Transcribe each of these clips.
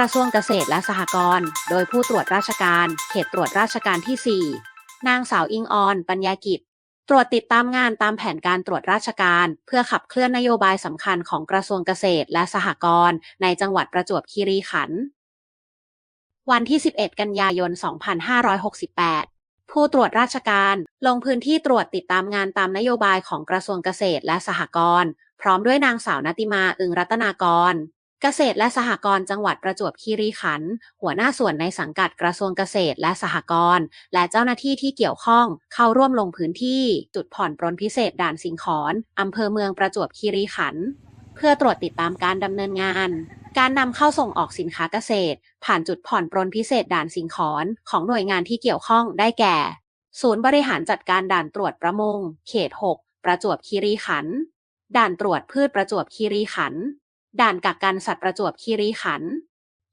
กระทรวงเกษตรและสหกรณ์ โดยผู้ตรวจราชการ เขตตรวจราชการที่ 4 นางสาวอิงออน ปัญญากิจ ตรวจติดตามงานตามแผนการตรวจราชการ เพื่อขับเคลื่อนนโยบายสำคัญของกระทรวงเกษตรและสหกรณ์ในจังหวัดประจวบคีรีขันธ์วันที่ 11 กันยายน 2568 ผู้ตรวจราชการลงพื้นที่ตรวจติดตามงานตามนโยบายของกระทรวงเกษตรและสหกรณ์ พร้อมด้วยนางสาว นติมา อึงรัตนากร เกษตรและสหกรณ์จังหวัดประจวบคีรีขันธ์หัวหน้าส่วนในสังกัดกระทรวงเกษตรและสหกรณ์และเจ้าหน้าที่ที่เกี่ยวข้องเข้าร่วมลงพื้นที่ จุดผ่อนปรนพิเศษด่านสิงขอนอำเภอเมืองประจวบคีรีขันธ์เพื่อตรวจติดตามการดำเนินงาน การนำเข้าส่งออกสินค้าเกษตร ผ่านจุดผ่อนปรนพิเศษด่านสิงขอนของหน่วยงานที่เกี่ยวข้องได้แก่ ศูนย์บริหารจัดการด่านตรวจประมง เขต 6 ประจวบคีรีขันธ์ด่านตรวจพืชประจวบคีรีขันธ์ ด่านกักกันสัตว์ประจวบคีรีขันธ์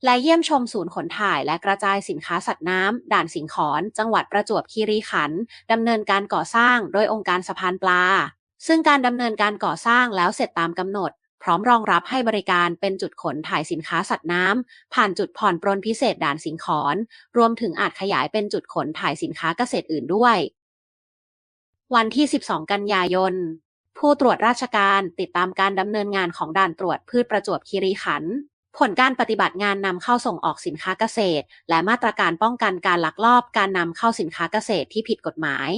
และเยี่ยมชมศูนย์ขนถ่ายและกระจายสินค้าสัตว์น้ำ ด่านสิงขอน จังหวัดประจวบคีรีขันธ์ดำเนินการก่อสร้างโดยองค์การสะพานปลา ซึ่งการดำเนินการก่อสร้างแล้วเสร็จตามกำหนด พร้อมรองรับให้บริการเป็นจุดขนถ่ายสินค้าสัตว์น้ำ ผ่านจุดผ่อนปรนพิเศษด่านสิงขอน รวมถึงอาจขยายเป็นจุดขนถ่ายสินค้าเกษตรอื่นด้วย วันที่ 12 กันยายน ผู้ตรวจราชการติดตามการดำเนินงานของด่านตรวจพืชประจวบคีรีขันธ์ผลการปฏิบัติงานนำเข้าส่งออกสินค้าเกษตร และมาตรการป้องกันการลักลอบการนำเข้าสินค้าเกษตรที่ผิดกฎหมาย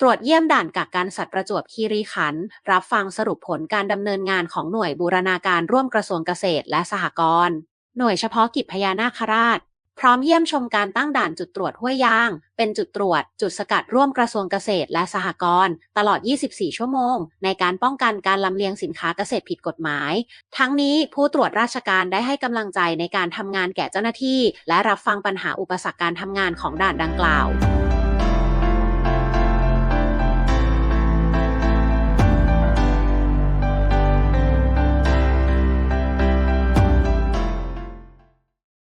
ตรวจเยี่ยมด่านกักกันสัตว์ประจวบคีรีขันธ์รับฟังสรุปผลการดำเนินงานของหน่วยบูรณาการร่วมกระทรวงเกษตรและสหกรณ์หน่วยเฉพาะกิจพญานาคราช พร้อมเยี่ยมชมการตั้งด่านจุดตรวจห้วยยาง เป็นจุดตรวจ จุดสกัดร่วมกระทรวงเกษตรและสหกรณ์ตลอด 24 ชั่วโมง ในการป้องกันการลำเลียงสินค้าเกษตรผิดกฎหมาย ทั้งนี้ผู้ตรวจราชการได้ให้กำลังใจในการทำงานแก่เจ้าหน้าที่ และรับฟังปัญหาอุปสรรคการทำงานของด่านดังกล่าว